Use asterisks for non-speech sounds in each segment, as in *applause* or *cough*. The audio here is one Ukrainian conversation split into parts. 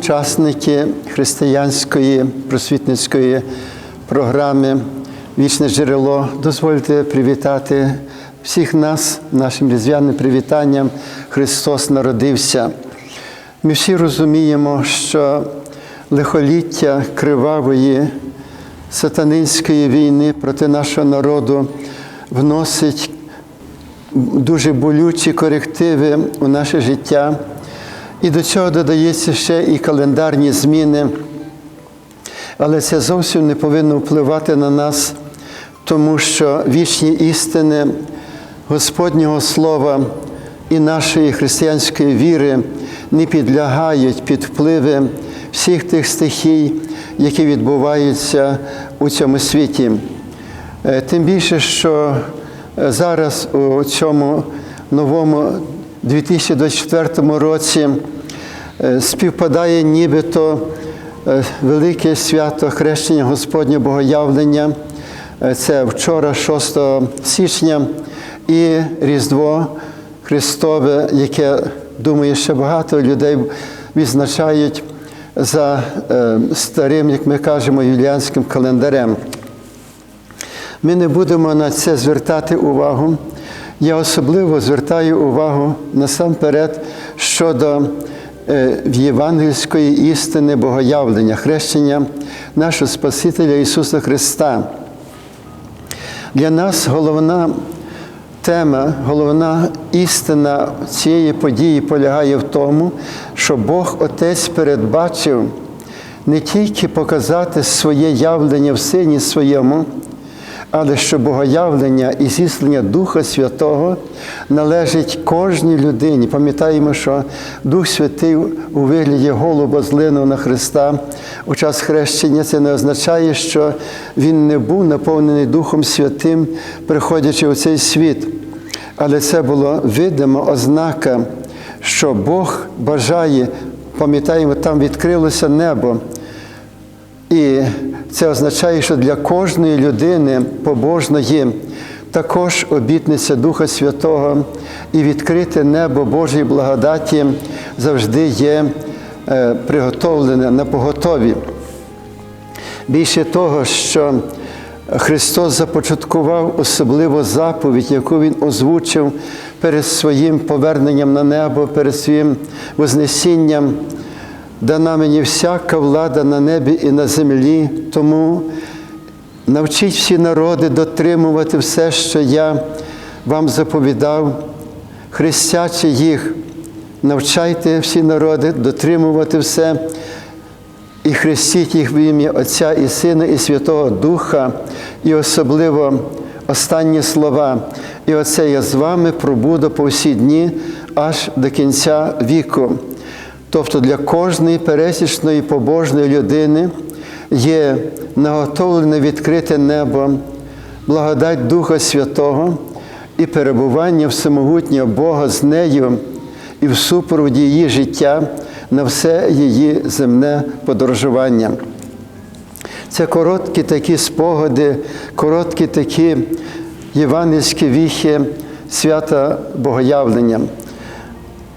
Учасники християнської просвітницької програми Вічне джерело, дозвольте привітати всіх нас нашим різдвяним привітанням Христос народився. Ми всі розуміємо, що лихоліття кривавої сатанинської війни проти нашого народу вносить дуже болючі корективи у наше життя. І до цього додається ще і календарні зміни. Але це зовсім не повинно впливати на нас, тому що вічні істини Господнього Слова і нашої християнської віри не підлягають під впливи всіх тих стихій, які відбуваються у цьому світі. Тим більше, що зараз у цьому новому 2024 році співпадає нібито велике свято хрещення Господнього Богоявлення. Це вчора, 6 січня, і Різдво Христове, яке, думаю, ще багато людей відзначають за старим, як ми кажемо, юліанським календарем. Ми не будемо на це звертати увагу. Я особливо звертаю увагу насамперед щодо євангельської істини Богоявлення, хрещення нашого Спасителя Ісуса Христа. Для нас головна тема, головна істина цієї події полягає в тому, що Бог Отець передбачив не тільки показати своє явлення в Сині своєму, але що богоявлення і зіслення Духа Святого належить кожній людині. Пам'ятаємо, що Дух Святий у вигляді голуба злинув на Христа у час хрещення. Це не означає, що Він не був наповнений Духом Святим, приходячи у цей світ. Але це було видима ознака, що Бог бажає, пам'ятаємо, там відкрилося небо. І це означає, що для кожної людини побожної також обітниця Духа Святого і відкрите небо Божої благодаті завжди є приготовлене на поготові. Більше того, що Христос започаткував особливу заповідь, яку Він озвучив перед своїм поверненням на небо, перед своїм Вознесінням. Дана мені всяка влада на небі і на землі, тому навчіть всі народи дотримувати все, що я вам заповідав, хрестячи їх, навчайте всі народи дотримувати все і хрестіть їх в ім'я Отця і Сина, і Святого Духа, і особливо останні слова. І оце я з вами пробуду по всі дні аж до кінця віку. Тобто для кожної пересічної побожної людини є наготовлене відкрите небо, благодать Духа Святого і перебування всемогутнього Бога з нею і в супроводі її життя на все її земне подорожування. Це короткі такі спогади, короткі такі євангельські віхи свята Богоявлення.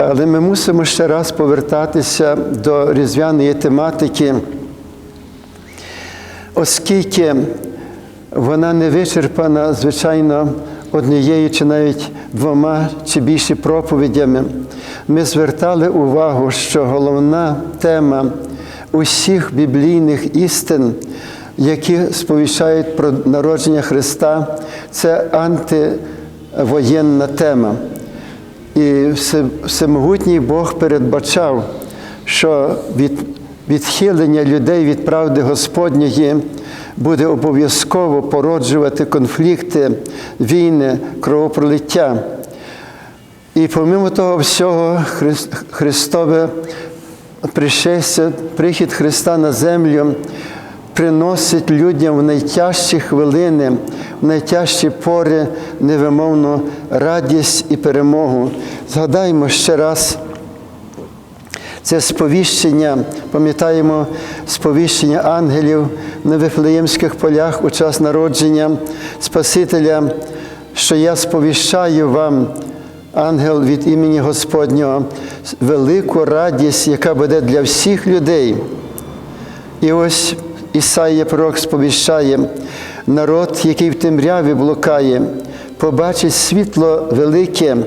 Але ми мусимо ще раз повертатися до різдвяної тематики, оскільки вона не вичерпана, звичайно, однією чи навіть двома чи більше проповідями. Ми звертали увагу, що головна тема усіх біблійних істин, які сповіщають про народження Христа, це антивоєнна тема. І всемогутній Бог передбачав, що від відхилення людей від правди Господньої буде обов'язково породжувати конфлікти, війни, кровопролиття. І помимо того всього, Христове пришестя, прихід Христа на землю приносить людям в найтяжчі хвилини, в найтяжчі пори невимовну радість і перемогу. Згадаймо ще раз. Це сповіщення, пам'ятаємо сповіщення ангелів на Вифлеємських полях у час народження Спасителя, що я сповіщаю вам, ангел від імені Господнього, велику радість, яка буде для всіх людей. І ось Ісаїя пророк сповіщає, народ, який в темряві блукає, побачить світло велике,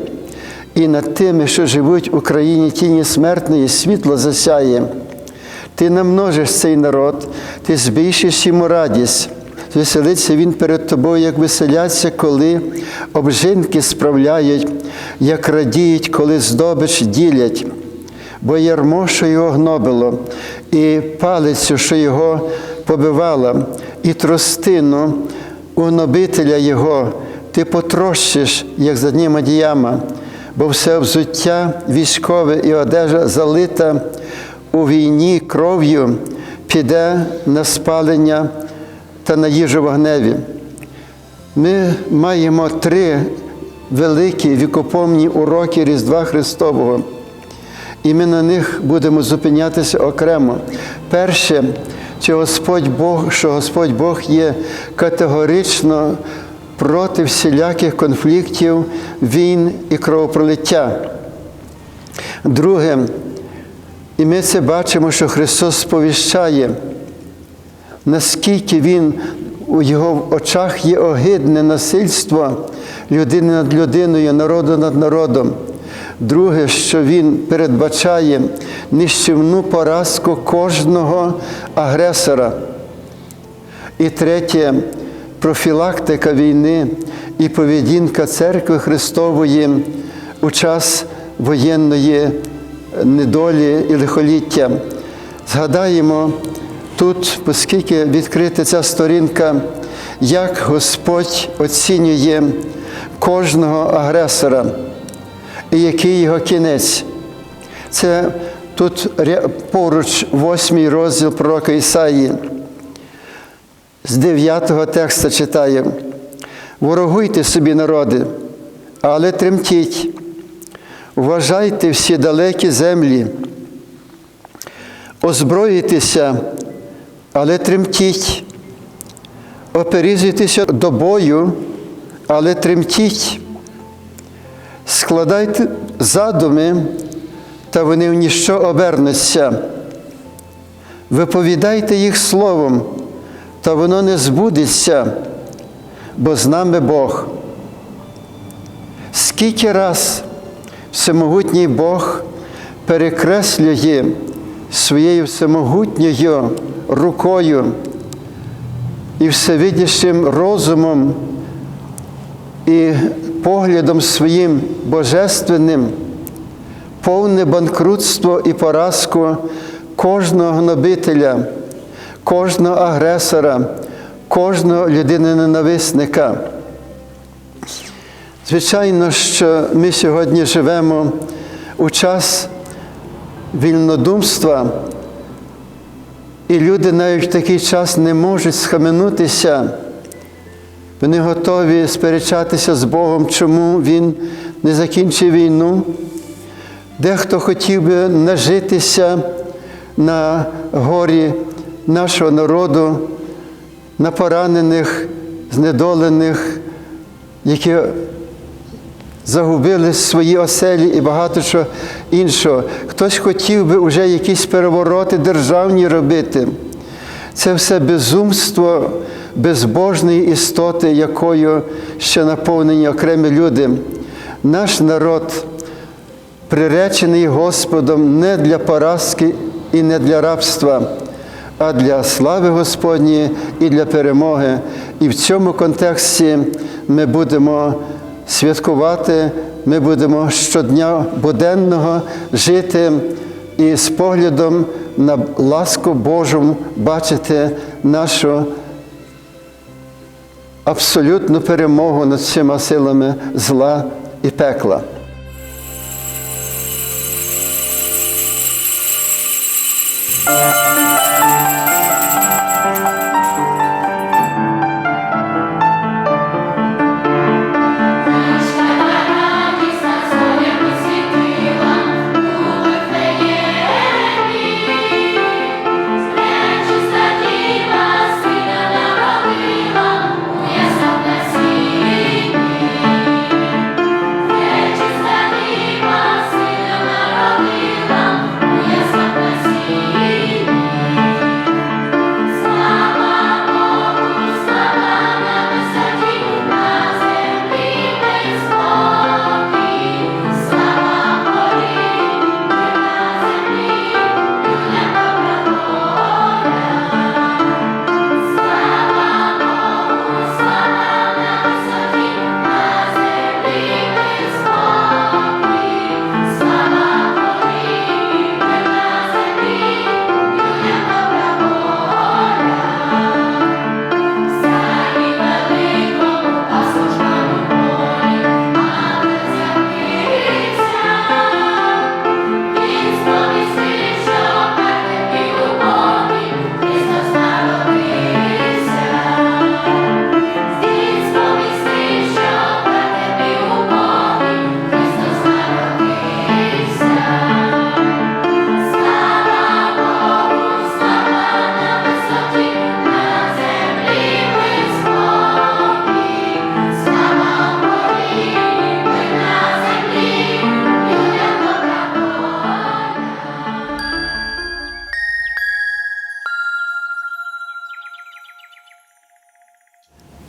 і над тими, що живуть в Україні тіні смертної, світло засяє. Ти намножиш цей народ, ти збільшиш йому радість. Веселиться він перед тобою, як веселяться, коли обжинки справляють, як радіють, коли здобич ділять. Бо ярмо, що його гнобило, і палицю, що його побивала, і тростину у гнобителя його, ти потрощиш, як за дніма діяма, бо все взуття військове і одежа залита у війні кров'ю, піде на спалення та на їжу вогневі. Ми маємо три великі вікопомні уроки Різдва Христового, і ми на них будемо зупинятися окремо. Перше, чи Господь Бог, що Господь Бог є категорично проти всіляких конфліктів, війн і кровопролиття. Друге, і ми це бачимо, що Христос сповіщає, наскільки Він у Його очах є огидне насильство людини над людиною, народу над народом. Друге, що Він передбачає нищівну поразку кожного агресора. І третє профілактика війни і поведінка церкви Христової у час воєнної недолі і лихоліття. Згадаємо тут, оскільки відкрита ця сторінка, як Господь оцінює кожного агресора і який його кінець. Це тут поруч восьмий розділ пророка Ісаї. З дев'ятого текста читає: Ворогуйте собі, народи, але тремтіть. Вважайте всі далекі землі, озброїтеся, але тремтіть, оперізуйтеся до бою, але тремтіть, складайте задуми, та вони в ніщо обернуться. Виповідайте їх словом, та воно не збудеться, бо з нами Бог. Скільки раз всемогутній Бог перекреслює своєю всемогутньою рукою і всевидящим розумом і поглядом своїм божественним, повне банкрутство і поразку кожного гнобителя, кожного агресора, кожного людини-ненависника. Звичайно, що ми сьогодні живемо у час вільнодумства, і люди навіть в такий час не можуть схаменутися. Вони готові сперечатися з Богом, чому Він не закінчив війну. Дехто хотів би нажитися на горі нашого народу, на поранених, знедолених, які загубили свої оселі і багато що іншого. Хтось хотів би вже якісь перевороти державні робити. Це все безумство безбожної істоти, якою ще наповнені окремі люди. Наш народ приречений Господом не для поразки і не для рабства, а для слави Господньої і для перемоги. І в цьому контексті ми будемо святкувати, ми будемо щодня буденного жити і з поглядом на ласку Божу бачити нашу абсолютну перемогу над всіма силами зла і пекла.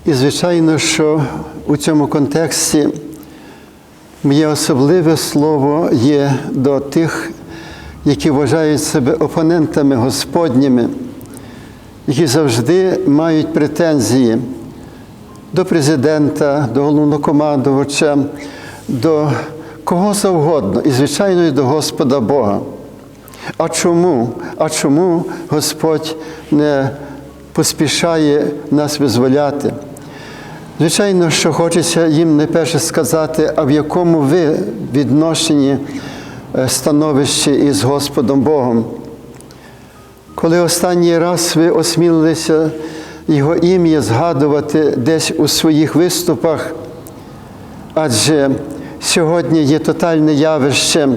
І, звичайно, що у цьому контексті моє особливе слово є до тих, які вважають себе опонентами Господніми, які завжди мають претензії до президента, до головнокомандувача, до кого завгодно, і, звичайно, і до Господа Бога. А чому? А чому Господь не поспішає нас визволяти? Звичайно, що хочеться їм найперше сказати, а в якому ви відношенні е, становищі із Господом Богом. Коли останній раз ви осмілилися Його ім'я згадувати десь у своїх виступах, адже сьогодні є тотальне явище,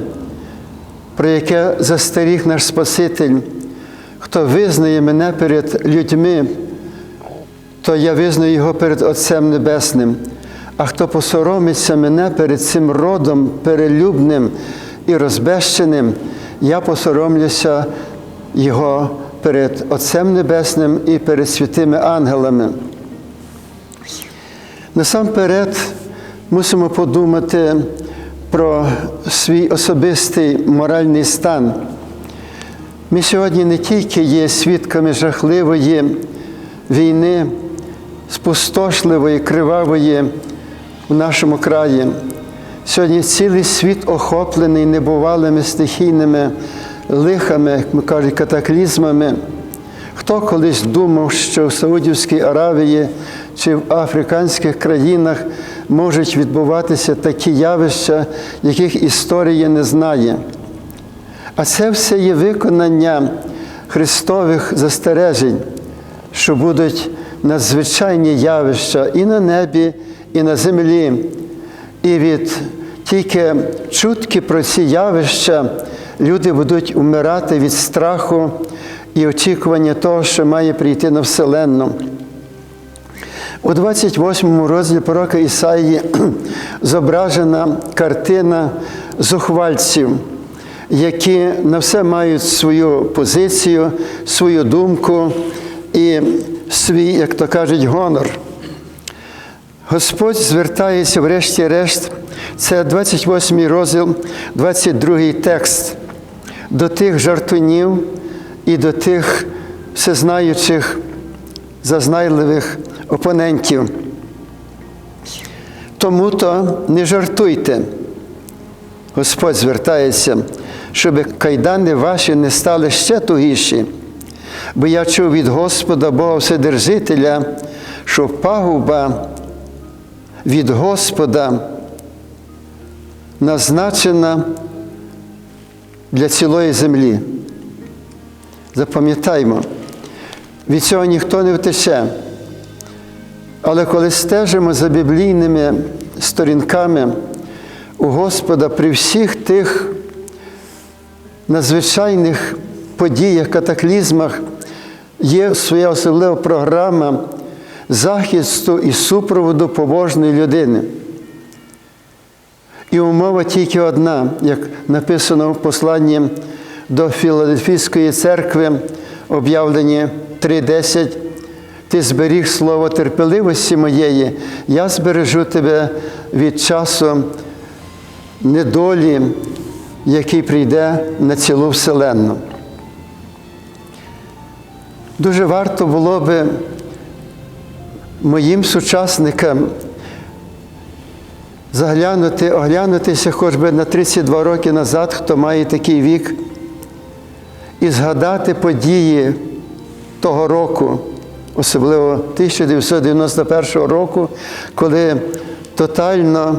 про яке застеріг наш Спаситель, хто визнає мене перед людьми, то я визнаю його перед Отцем Небесним. А хто посоромиться мене перед цим родом перелюбним і розбещеним, я посоромлюся його перед Отцем Небесним і перед святими ангелами. Насамперед мусимо подумати про свій особистий моральний стан. Ми сьогодні не тільки є свідками жахливої війни, спустошливої, кривавої в нашому краї. Сьогодні цілий світ охоплений небувалими стихійними лихами, як ми кажуть, катаклізмами. Хто колись думав, що в Саудівській Аравії чи в африканських країнах можуть відбуватися такі явища, яких історія не знає. А це все є виконання Христових застережень, що будуть надзвичайні явища і на небі, і на землі. І від тільки чутки про ці явища люди будуть умирати від страху і очікування того, що має прийти на Вселенну. У 28 розділі пророка Ісаї *clears throat* зображена картина зухвальців, які на все мають свою позицію, свою думку і свій, як то кажуть, гонор. Господь звертається, врешті-решт, це 28 розділ, 22 текст, до тих жартунів і до тих всезнаючих, зазнайливих опонентів. Тому то не жартуйте. Господь звертається, щоб кайдани ваші не стали ще тугіші. Бо я чув від Господа Бога Вседержителя, що пагуба від Господа назначена для цілої землі. Запам'ятаймо, від цього ніхто не втече. Але коли стежимо за біблійними сторінками у Господа при всіх тих надзвичайних подіях, катаклізмах, є своя особлива програма захисту і супроводу побожної людини. І умова тільки одна, як написано в посланні до Філадельфійської церкви, об'явлені 3.10. Ти зберіг слово терпеливості моєї, я збережу тебе від часу недолі, який прийде на цілу вселенну. Дуже варто було би моїм сучасникам заглянути, оглянутися хоч би на 32 роки назад, хто має такий вік, і згадати події того року, особливо 1991 року, коли тотально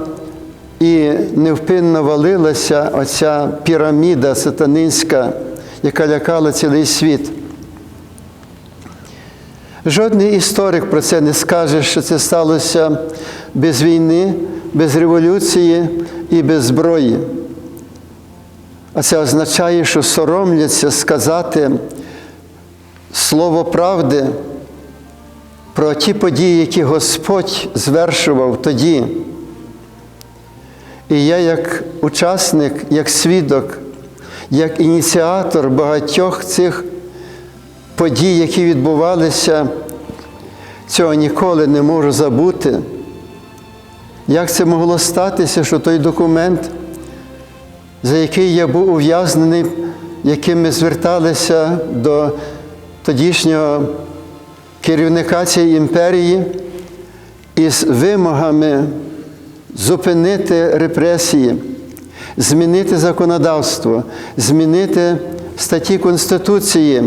і невпинно валилася оця піраміда сатанинська, яка лякала цілий світ. Жодний історик про це не скаже, що це сталося без війни, без революції і без зброї. А це означає, що соромляться сказати слово правди про ті події, які Господь звершував тоді. І я, як учасник, як свідок, як ініціатор багатьох цих подій, які відбувалися, цього ніколи не можу забути. Як це могло статися, що той документ, за який я був ув'язнений, яким ми зверталися до тодішнього керівника цієї імперії із вимогами зупинити репресії, змінити законодавство, змінити статті Конституції,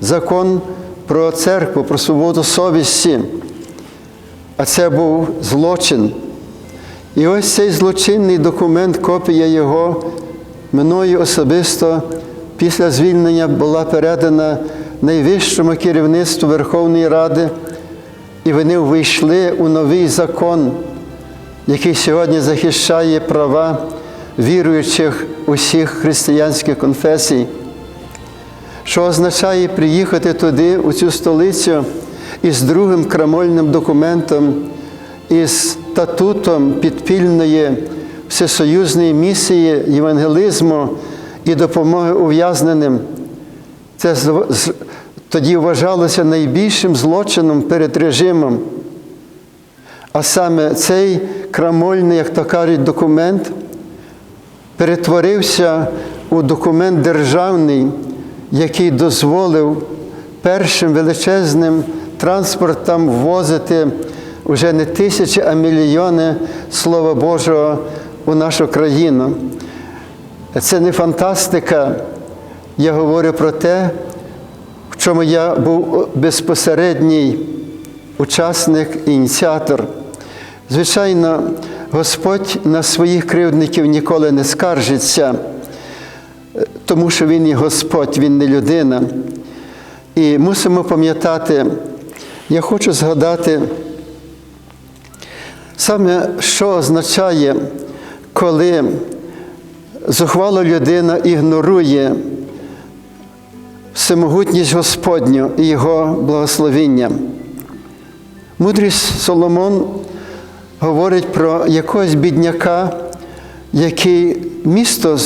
закон про церкву, про свободу совісті. А це був злочин. І ось цей злочинний документ, копія його, мною особисто після звільнення була передана найвищому керівництву Верховної Ради, і вони ввійшли у новий закон, який сьогодні захищає права віруючих усіх християнських конфесій, що означає приїхати туди, у цю столицю, із другим крамольним документом, із статутом підпільної всесоюзної місії євангелізму і допомоги ув'язненим. Це тоді вважалося найбільшим злочином перед режимом. А саме цей крамольний, як то кажуть, документ перетворився у документ державний, який дозволив першим величезним транспортам ввозити вже не тисячі, а мільйони Слова Божого у нашу країну. Це не фантастика. Я говорю про те, в чому я був безпосередній учасник ініціатор. Звичайно, Господь на своїх кривдників ніколи не скаржиться, тому що Він є Господь, Він не людина. І мусимо пам'ятати, я хочу згадати саме, що означає, коли зухвала людина ігнорує всемогутність Господню і Його благословіння. Мудрість Соломон говорить про якогось бідняка, який місто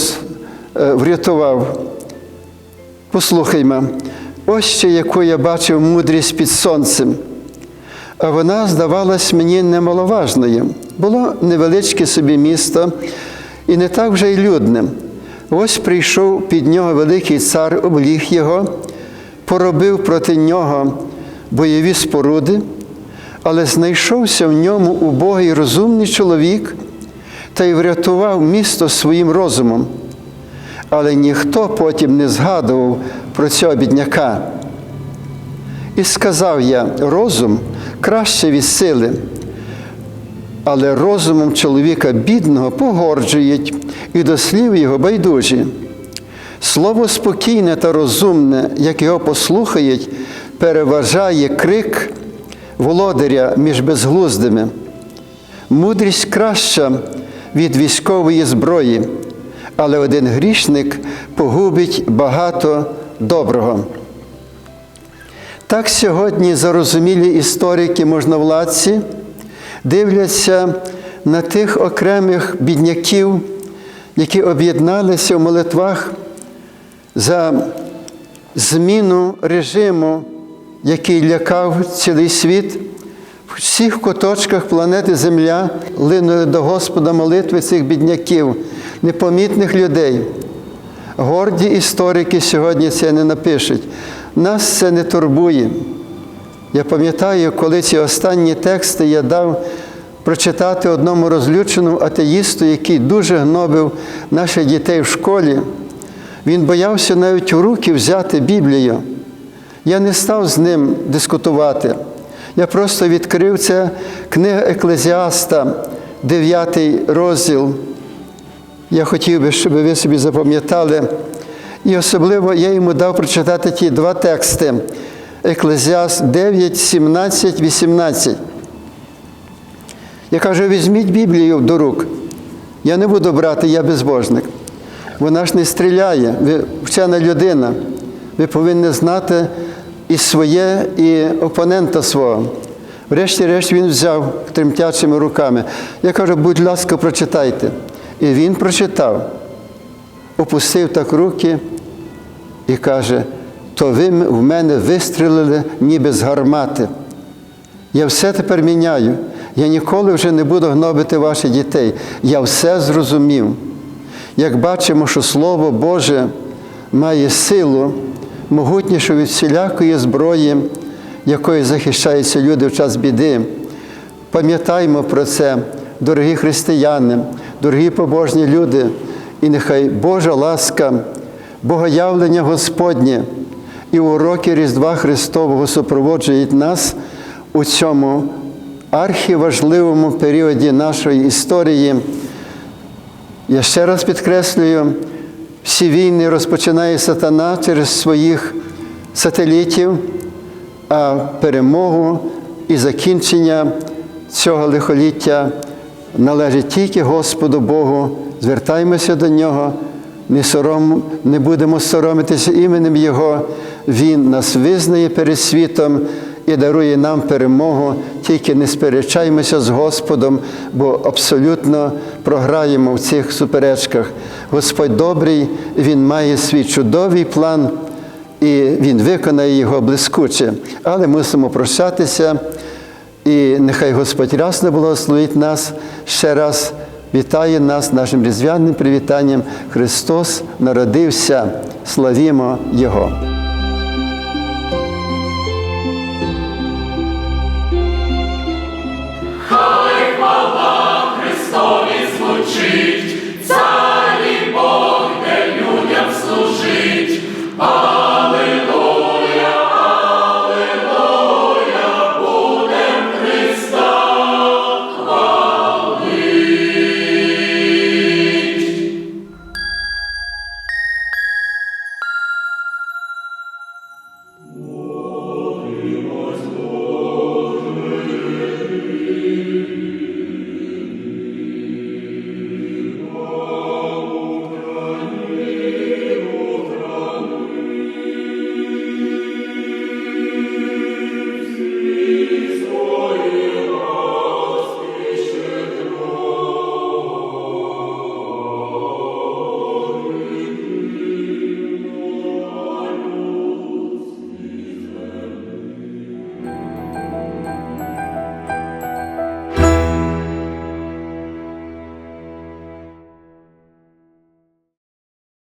врятував. Послухаймо, ось ще яку я бачив мудрість під сонцем. А вона здавалась мені немаловажною. Було невеличке собі місто і не так вже й людне. Ось прийшов під нього великий цар, обліг його, поробив проти нього бойові споруди, але знайшовся в ньому убогий розумний чоловік та й врятував місто своїм розумом. Але ніхто потім не згадував про цього бідняка. І сказав я, розум краще від сили, але розумом чоловіка бідного погорджують і до слів його байдужі. Слово спокійне та розумне, як його послухають, переважає крик володаря між безглуздими. Мудрість краща від військової зброї, але один грішник погубить багато доброго. Так сьогодні зарозумілі історики можновладці дивляться на тих окремих бідняків, які об'єдналися в молитвах за зміну режиму, який лякав цілий світ. В всіх куточках планети Земля линули до Господа молитви цих бідняків, непомітних людей. Горді історики сьогодні це не напишуть. Нас це не турбує. Я пам'ятаю, коли ці останні тексти я дав прочитати одному розлюченому атеїсту, який дуже гнобив наших дітей в школі. Він боявся навіть у руки взяти Біблію. Я не став з ним дискутувати. Я просто відкрив це книга Еклезіаста, 9 розділ. Я хотів би, щоб ви собі запам'ятали. І особливо я йому дав прочитати ті два тексти. Еклезіаст 9, 17, 18. Я кажу, візьміть Біблію до рук. Я не буду брати, я безбожник. Вона ж не стріляє, ви вчена людина. Ви повинні знати і своє, і опонента свого. Врешті-решт він взяв тремтячими руками. Я кажу, будь ласка, прочитайте. І він прочитав, опустив так руки і каже, то ви в мене вистрілили ніби з гармати. Я все тепер міняю. Я ніколи вже не буду гнобити ваших дітей. Я все зрозумів. Як бачимо, що Слово Боже має силу, могутнішу від всілякої зброї, якою захищаються люди в час біди. Пам'ятаймо про це, дорогі християни, дорогі побожні люди, і нехай Божа ласка, богоявлення Господнє і уроки Різдва Христового супроводжують нас у цьому архіважливому періоді нашої історії. Я ще раз підкреслюю, всі війни розпочинає сатана через своїх сателітів, а перемогу і закінчення цього лихоліття належить тільки Господу Богу. Звертаємося до Нього, не, сором, не будемо соромитися іменем Його. Він нас визнає перед світом і дарує нам перемогу, тільки не сперечаємося з Господом, бо абсолютно програємо в цих суперечках. Господь добрий, Він має свій чудовий план, і Він виконає його блискуче. Але мусимо прощатися, і нехай Господь рясно благословить нас ще раз. Вітає нас нашим різдвяним привітанням. Христос народився. Славімо Його!